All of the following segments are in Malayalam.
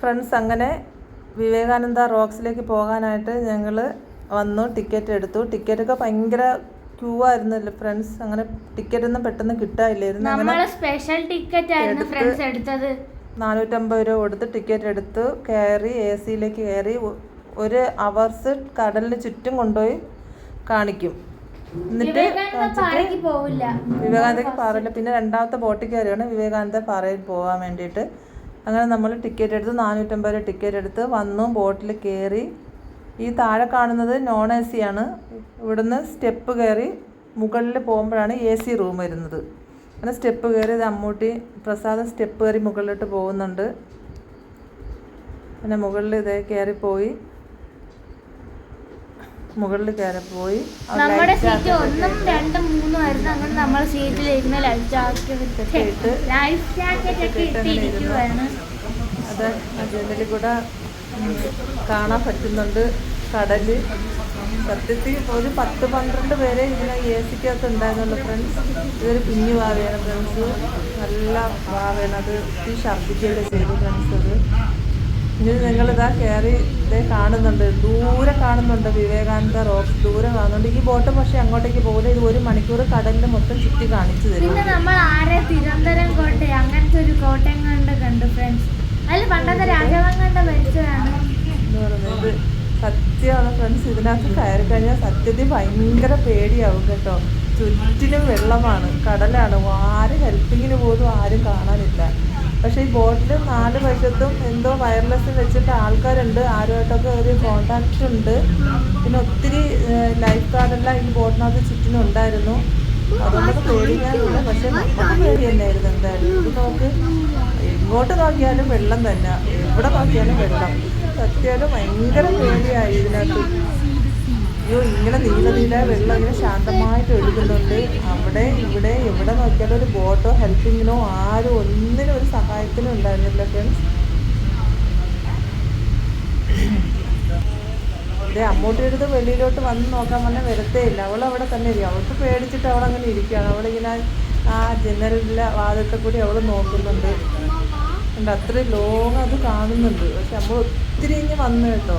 ഫ്രണ്ട്സ് അങ്ങനെ വിവേകാനന്ദ റോക്സിലേക്ക് പോകാനായിട്ട് ഞങ്ങൾ വന്നു ടിക്കറ്റ് എടുത്തു. ടിക്കറ്റൊക്കെ ഭയങ്കര ക്യൂ ആയിരുന്നല്ലോ ഫ്രണ്ട്സ്. അങ്ങനെ ടിക്കറ്റ് ഒന്നും പെട്ടെന്ന് കിട്ടാനില്ലായിരുന്നു. അങ്ങനെ സ്പെഷ്യൽ ടിക്കറ്റ് ആയിരുന്നു ഫ്രണ്ട്സ് എടുത്തത്. നാനൂറ്റമ്പത് രൂപ കൊടുത്ത് ടിക്കറ്റ് എടുത്തു. കയറി എ സിയിലേക്ക് കയറി ഒരു അവേഴ്സ് കടലിന് ചുറ്റും കൊണ്ടുപോയി കാണിക്കും. എന്നിട്ട് വിവേകാനന്ദക്ക് പാറയില്ല. പിന്നെ രണ്ടാമത്തെ ബോട്ടിൽ കയറിയാണ് വിവേകാനന്ദ പാറയിൽ പോകാൻ വേണ്ടിയിട്ട്. അങ്ങനെ നമ്മൾ ടിക്കറ്റ് എടുത്ത് നാനൂറ്റമ്പത് രൂപ ടിക്കറ്റ് എടുത്ത് വന്നു ബോട്ടിൽ കയറി. ഈ താഴെ കാണുന്നത് നോൺ എ സി ആണ്. ഇവിടുന്ന് സ്റ്റെപ്പ് കയറി മുകളിൽ പോകുമ്പോഴാണ് എ സി റൂം വരുന്നത്. അങ്ങനെ സ്റ്റെപ്പ് കയറി അമ്മൂട്ടി പ്രസാദം സ്റ്റെപ്പ് കയറി മുകളിലോട്ട് പോകുന്നുണ്ട്. പിന്നെ മുകളിൽ ഇതേ കയറിപ്പോയി. മുകളിൽ കയറി പോയി. നമ്മുടെ സീറ്റ് ഒന്നും രണ്ടും മൂന്നും ആയിരുന്നു. അങ്ങനെ നമ്മുടെ സീറ്റിൽ ഇരുന്ന് ലൈഫ് ജാക്കറ്റ് ഇട്ട് ലൈഫ് ജാക്കറ്റ് ഒക്കെ ഇട്ടിരിക്കുവാണ്. അത് അതിൽ കൂടെ കാണാൻ പറ്റുന്നുണ്ട് കടൽ. സത്യത്തിൽ ഒരു പത്ത് പന്ത്രണ്ട് പേരെ ഇതിനെ എ സിക്കകത്ത് ഉണ്ടായിരുന്നുള്ളൂ ഫ്രണ്ട്സ് ഇതൊരു കുഞ്ഞു വാവയാണ് ഫ്രണ്ട്സ് നല്ല വാവയാണ് അത് ഛർദ്ദിക്കുകയൊക്കെ ചെയ്തു ഫ്രണ്ട്സ് അത്. ഇനി ഇതാ കയറി ഇതേ കാണുന്നുണ്ട്. ദൂരെ കാണുന്നുണ്ട് വിവേകാനന്ദ റോക്ക് ദൂരെ കാണുന്നുണ്ട്. ഈ ബോട്ട് പക്ഷെ അങ്ങോട്ടേക്ക് പോകില്ല. ഇത് ഒരു മണിക്കൂർ കടലിൽ മൊത്തം ചുറ്റി കാണിച്ചു തരും. പിന്നെ നമ്മൾ ആരെ? തിരുവനന്തപുരം കോട്ട അങ്ങനത്തെ ഒരു കോട്ടയം കണ്ട് കണ്ടു ഫ്രണ്ട്സ് അതിൽ പണ്ടത്തെ രാജവങ്ങളുടെ മരിച്ചതാണ്. എന്ന് സത്യമാണ് ഫ്രണ്ട്സ് ഇതിനകത്ത് കയറി കഴിഞ്ഞാൽ സത്യത്തിൽ ഭയങ്കര പേടിയാവും കേട്ടോ. ചുറ്റിനും വെള്ളമാണ്. കടലാണ്. ആരും ഹെൽപ്പിങ്ങിന് പോലും ആരും കാണാനില്ല. പക്ഷേ ഈ ബോട്ടിൽ നാല് വശത്തും എന്തോ വയർലെസ് വെച്ചിട്ട് ആൾക്കാരുണ്ട്. ആരുമായിട്ടൊക്കെ ഒരു കോണ്ടാക്റ്റ് ഉണ്ട്. പിന്നെ ഒത്തിരി ലൈഫ് ഗാർഡെല്ലാം ഈ ബോട്ടിനകത്ത് ചുറ്റിനും ഉണ്ടായിരുന്നു. അതുകൊണ്ടൊക്കെ പേടിക്കാനില്ല പക്ഷെ നമുക്ക് പേടി തന്നെയായിരുന്നു എന്തായാലും. ഇത് നോക്ക്. എങ്ങോട്ട് നോക്കിയാലും വെള്ളം തന്നെ. എവിടെ നോക്കിയാലും വെള്ളം. സത്യാലും ഭയങ്കര പേടിയായി ഇതിനകത്ത്. അയ്യോ ഇങ്ങനെ നീല നീല വെള്ളം ഇങ്ങനെ ശാന്തമായിട്ട് ഒഴുകുന്നുണ്ട്. അവിടെ ഇവിടെ എവിടെ നോക്കിയാലും ഒരു ബോട്ടോ ഹെൽപ്പിങ്ങിനോ ആരും ഒന്നിനും ഒരു സഹായത്തിനും ഉണ്ടായിരുന്നില്ല ഫ്രണ്ട്സ് അതെ അമ്മൂട്ടി എടുത്ത് വെളിയിലോട്ട് വന്ന് നോക്കാൻ പറഞ്ഞാൽ വരത്തേ ഇല്ല. അവൾ അവിടെ തന്നെ ഇരിക്കും. അവൾക്ക് പേടിച്ചിട്ട് അവൾ അങ്ങനെ ഇരിക്കുകയാണ്. അവളിങ്ങനെ ആ ജനലിലെ വാദത്തെ കൂടി അവൾ നോക്കുന്നുണ്ട്. അത്രയും ലോങ് അത് കാണുന്നുണ്ട്. പക്ഷെ നമ്മൾ ഒത്തിരി ഇങ്ങനെ വന്നു കേട്ടോ.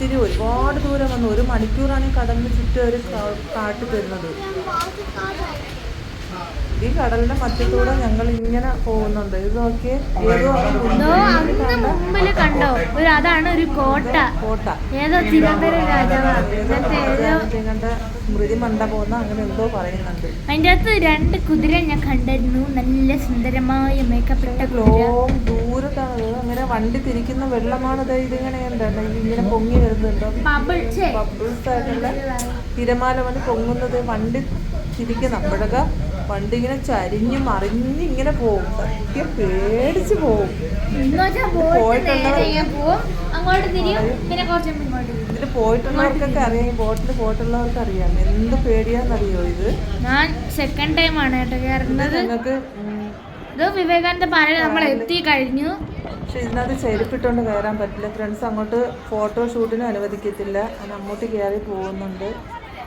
ഒത്തിരി ഒരുപാട് ദൂരം വന്നു. ഒരു മണിക്കൂറാണ് ഈ കടലിന് ചുറ്റും ഒരു കാട്ടി തരുന്നത്. ഈ കടലിന്റെ മധ്യത്തൂടെ ഞങ്ങൾ ഇങ്ങനെ പോകുന്നുണ്ട്. ഇത് നോക്കിയേ കണ്ടോ? ഒരു അതാണ് ഒരു കോട്ട. കോട്ട. ഏതോ തിരുവനന്തപുരം സ്മൃതി മണ്ഡപം അങ്ങനെ എന്തോ പറയുന്നുണ്ട്. അതിന്റെ അകത്ത് രണ്ട് കുതിര ഞാൻ കണ്ടിരുന്നു. നല്ല സുന്ദരമായ മേക്കപ്പ് ഇട്ട കുതിര. ലോങ് ദൂരത്താണ്. അങ്ങനെ വണ്ടി തിരിക്കുന്ന വെള്ളമാണ് ഇതിങ്ങനെ ഇങ്ങനെ പൊങ്ങി വരുന്നുണ്ടോ? ബബിൾസ് ആയിട്ടുള്ള തിരമാല വന്ന് പൊങ്ങുന്നത് വണ്ടി തിരിക്കുന്ന അപ്പോഴൊക്കെ വണ്ടി ഇങ്ങനെ ചരിഞ്ഞ് മറിഞ്ഞ് ഇങ്ങനെ പോകും. സത്യം പേടിച്ച് പോകും. പോയിട്ടുള്ളവർ- അങ്ങോട്ട് തിരിയും പിന്നെ കുറച്ചും ഇങ്ങോട്ട് ഇതിൽ പോയിട്ടുള്ളവർക്കൊക്കെ അറിയാം ബോട്ടിൽ പോയിട്ടുള്ളവർക്ക് അറിയാം. എന്ത് പേടിയാന്നറിയോ ഇത്? ഞാൻ സെക്കൻഡ് ടൈം ആണ് കേട്ടോ കയറുന്നത്. നിങ്ങൾക്ക് ഇത് വിവേകാനന്ദ പാറയിൽ നമ്മൾ എത്തി കഴിഞ്ഞു. പക്ഷെ ഇതിനകത്ത് ചെരുപ്പിട്ടുകൊണ്ട് കയറാൻ പറ്റില്ല. ഫ്രണ്ട്സ് അങ്ങോട്ട് ഫോട്ടോ ഷൂട്ടിനും അനുവദിക്കത്തില്ല. അങ്ങോട്ട് കയറി പോകുന്നുണ്ട്.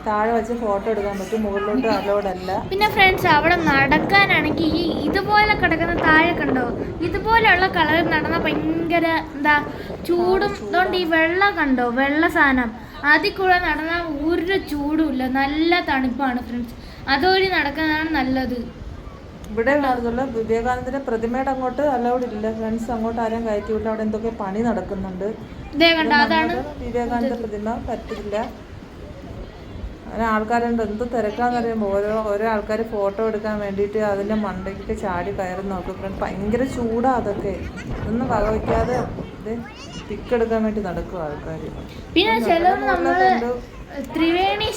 താഴെ വെച്ച് ഫോട്ടോ എടുക്കാൻ പറ്റും. മുകളിലോട്ട് അലോഡ് അല്ല. പിന്നെ ഫ്രണ്ട്സ് അവിടെ നടക്കാനാണെങ്കിൽ ഈ ഇതുപോലെ കിടക്കുന്ന താഴെ കണ്ടോ? ഇതുപോലെയുള്ള കളർ നടന്ന ഭയങ്കര എന്താ ചൂടും ഇതുകൊണ്ട് ഈ വെള്ളം കണ്ടോ? വെള്ള സാധനം. അതിൽ കൂടെ നടന്നാൽ ഒരു ചൂടും ഇല്ല. നല്ല തണുപ്പാണ് ഫ്രണ്ട്സ് അതുവഴി നടക്കുന്നതാണ് നല്ലത്. ഇവിടെ ഉള്ള വിവേകാനന്ദന്റെ പ്രതിമയുടെ അങ്ങോട്ട് അലൗഡ് ഇല്ല. ഫ്രണ്ട്സ് അങ്ങോട്ട് ആരും കയറ്റിവില്ല അവിടെ എന്തൊക്കെ പണി നടക്കുന്നുണ്ട്? അതാണ് വിവേകാനന്ദ പ്രതിമ പറ്റില്ല. അങ്ങനെ ആൾക്കാരുണ്ട് എന്ത് തിരക്കാന്ന് പറയുമ്പോൾ ഓരോ ഓരോ ആൾക്കാർ ഫോട്ടോ എടുക്കാൻ വേണ്ടിയിട്ട് അതിന്റെ മണ്ടയ്ക്ക് ചാടി കയറി നോക്കും ഫ്രണ്ട് ഭയങ്കര ചൂടാ അതൊക്കെ. ഒന്നും ഇതൊന്നും വകവയ്ക്കാതെ ഇത് പിക്കെടുക്കാൻ വേണ്ടി നടക്കും ആൾക്കാർ പിന്നെ ചിലർ നമ്മൾ ത്രിവേണി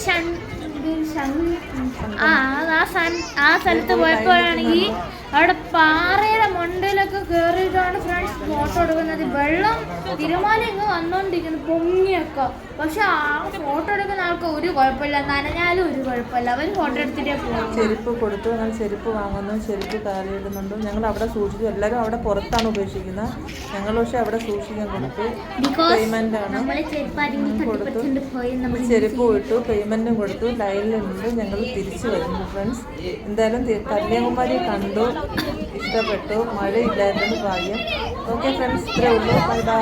ആ സ്ഥലത്ത് പോയപ്പോഴാണെങ്കിൽ അവിടെ പാറയുടെ മണ്ടയിലൊക്കെ കയറിയിട്ടാണ് ഫ്രണ്ട്സ് ഫോട്ടോ എടുക്കുന്നത്. വെള്ളം തിരുമാല ഇങ്ങ് വന്നോണ്ടിരിക്കുന്നു. പൊങ്ങിയൊക്കെ. പക്ഷെ ആ ഫോട്ടോ എടുക്കുന്ന ഒരു കുഴപ്പമില്ല. നനഞ്ഞാലും ഒരു കുഴപ്പമില്ല. അവർ ഫോട്ടോ എടുത്തിട്ടേ പോകും ചെരുപ്പ് കൊടുത്തു. ഞങ്ങൾ ചെരുപ്പ് വാങ്ങുന്നു. ചെരുപ്പ് കാലിടുന്നുണ്ട് ഞങ്ങൾ അവിടെ സൂക്ഷിച്ചു. എല്ലാവരും അവിടെ പുറത്താണ് ഉപേക്ഷിക്കുന്നത്. ഞങ്ങൾ പക്ഷെ അവിടെ സൂക്ഷിക്കാൻ കൊടുത്തു. പേയ്മെന്റ് ആണ്. കൊടുത്തു. ചെരുപ്പ് ഇട്ടു. പേയ്മെന്റും കൊടുത്തു. ലൈനിലുണ്ട് ഞങ്ങൾ തിരിച്ചു വരുന്നു ഫ്രണ്ട്സ് എന്തായാലും കന്യാകുമാരി കണ്ടു. ഇഷ്ടപ്പെട്ടു. മഴയില്ലായിരുന്നു ഭാഗ്യം. ഓക്കെ ഫ്രണ്ട്സ് ഉള്ളൂ. Bye bye